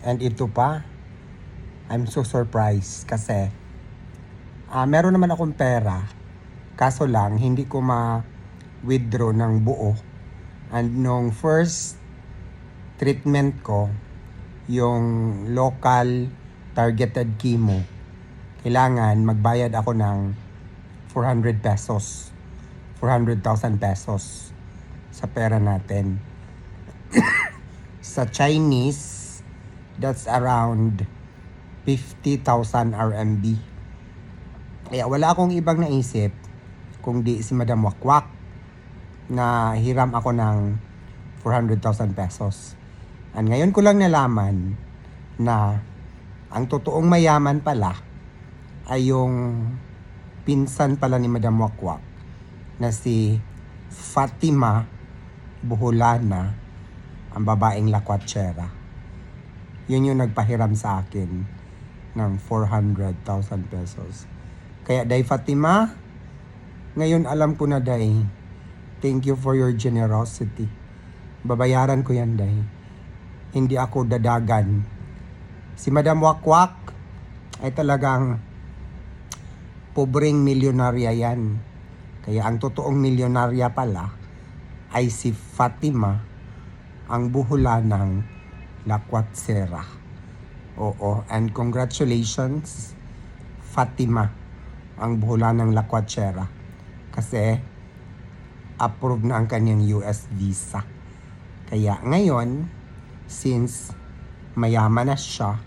And ito pa, I'm so surprised kasi ah meron naman akong pera. Kaso lang, hindi ko ma-withdraw ng buo. And nung first treatment ko, yung local targeted chemo, kailangan magbayad ako ng 400 pesos. 400,000 pesos sa pera natin. sa Chinese, that's around 50,000 RMB. Kaya wala akong ibang naisip kung di si Madam Wakwak na hiram ako ng 400,000 pesos. And ngayon ko lang nalaman na ang totoong mayaman pala ay yung pinsan pala ni Madam Wakwak na si Fatima Buholana, ang babaeng lakwatsera. Yun yung nagpahiram sa akin ng 400,000 pesos. Kaya Day Fatima, ngayon alam ko na Day, thank you for your generosity. Babayaran ko yan Day. Hindi ako dadagan. Si Madam Wakwak ay talagang pobreng milyonarya yan. Kaya ang totoong milyonarya pala ay si Fatima, ang buhula ng Lakwatsera. Oo, and congratulations, Fatima, ang buhula ng Lakwatsera. Kasi approved na ang kanyang US visa. Kaya ngayon, since mayaman na siya,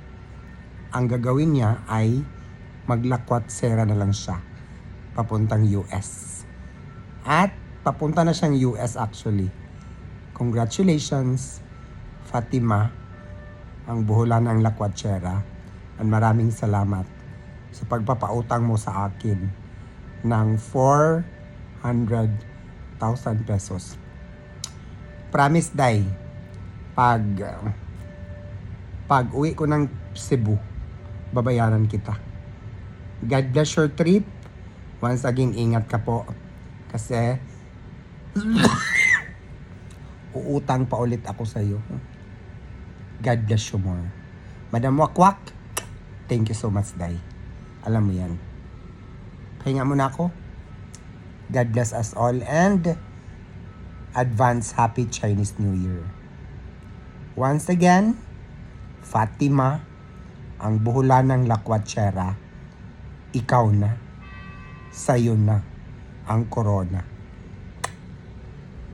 ang gagawin niya ay maglakwat-sera na lang siya papuntang US. At papunta na siyang US actually. Congratulations, Fatima, ang buhulan ng lakwatsera. At maraming salamat sa pagpapautang mo sa akin ng 400,000 pesos. Promise, Day, pag pag uwi ko ng Cebu, babayaran kita. God bless your trip. Once again, ingat ka po. Kasi, uutang pa ulit ako sa iyo. God bless you more. Madam Wakwak, thank you so much, Day. Alam mo yan. Pahinga muna ako. God bless us all and advance happy Chinese New Year. Once again, Fatima, ang buhulan ng lakwatsera, ikaw na, sa'yo na ang corona.